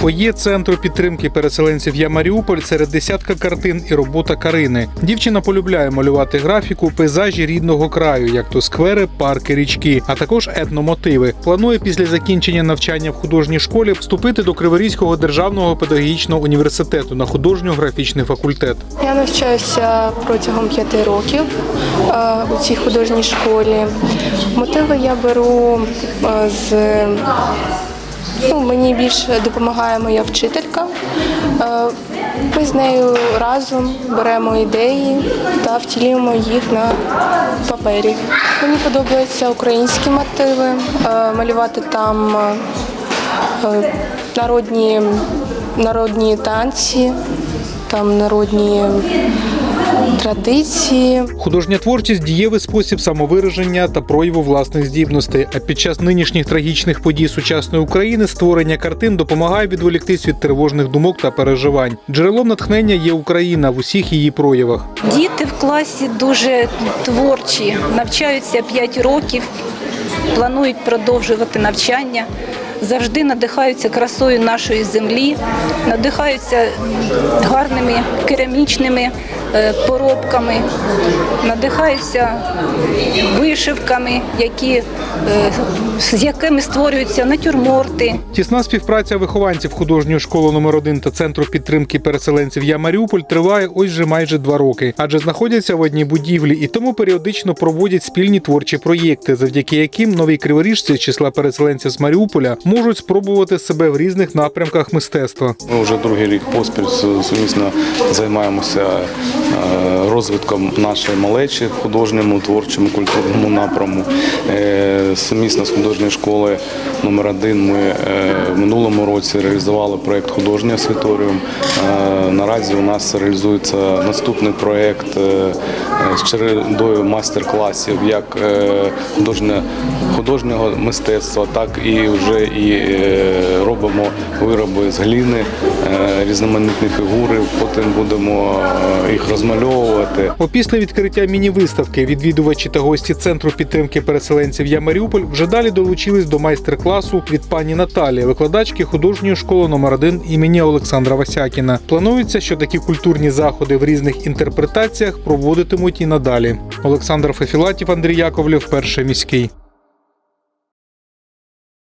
фоє центру підтримки переселенців Я Маріуполь серед десятка картин і робота Карини. Дівчина полюбляє малювати графіку, пейзажі рідного краю, як то сквери, парки, річки, а також етномотиви. Планує після закінчення навчання в художній школі вступити до Криворізького державного педагогічного університету на художньо-графічний факультет. Я навчаюся протягом п'яти років е, у цій художній школі. Мотиви я беру е, з ну, мені більше допомагає моя вчителька. Е, Ми з нею разом беремо ідеї та втілюємо їх на папері. Мені подобаються українські мотиви, е, малювати там е, народні, народні танці, там народні традиції. Художня творчість дієвий спосіб самовираження та прояву власних здібностей. А під час нинішніх трагічних подій сучасної України створення картин допомагає відволіктись від тривожних думок та переживань. Джерелом натхнення є Україна в усіх її проявах. Діти в класі дуже творчі, навчаються 5 років, планують продовжувати навчання, завжди надихаються красою нашої землі, надихаються гарними керамічними поробками, надихаються вишивками, які, е, з якими створюються натюрморти. Тісна співпраця вихованців художньої школи номер 1 та центру підтримки переселенців Я Маріуполь триває ось вже майже два роки, адже знаходяться в одній будівлі і тому періодично проводять спільні творчі проєкти, завдяки яким нові криворіжці з числа переселенців з Маріуполя можуть спробувати себе в різних напрямках мистецтва. Ми вже другий рік поспіль сумісно займаємося е, розвитком нашої малечі художньому, творчому, культурному напряму. Е, Сумісно з художньої школи номер 1 ми е, в минулому році реалізували проєкт Художній освіторіум. Е, Наразі у нас реалізується наступний проєкт е, з чередою майстер-класів як е, художнього мистецтва, так і вже і е, робимо вироби з гліни, е, різноманітні фігури. Потім будемо е, їх розмальовувати. Опісля відкриття міні-виставки відвідувачі та гості центру підтримки переселенців Я Маріуполь вже далі долучились до майстер-класу від пані Наталії, викладачки художньої школи номер 1 імені Олександра Васякіна. Планується, що такі культурні заходи в різних інтерпретаціях проводитимуть і надалі. Олександр Фефілатів, Андрій Яковлів, перший міський.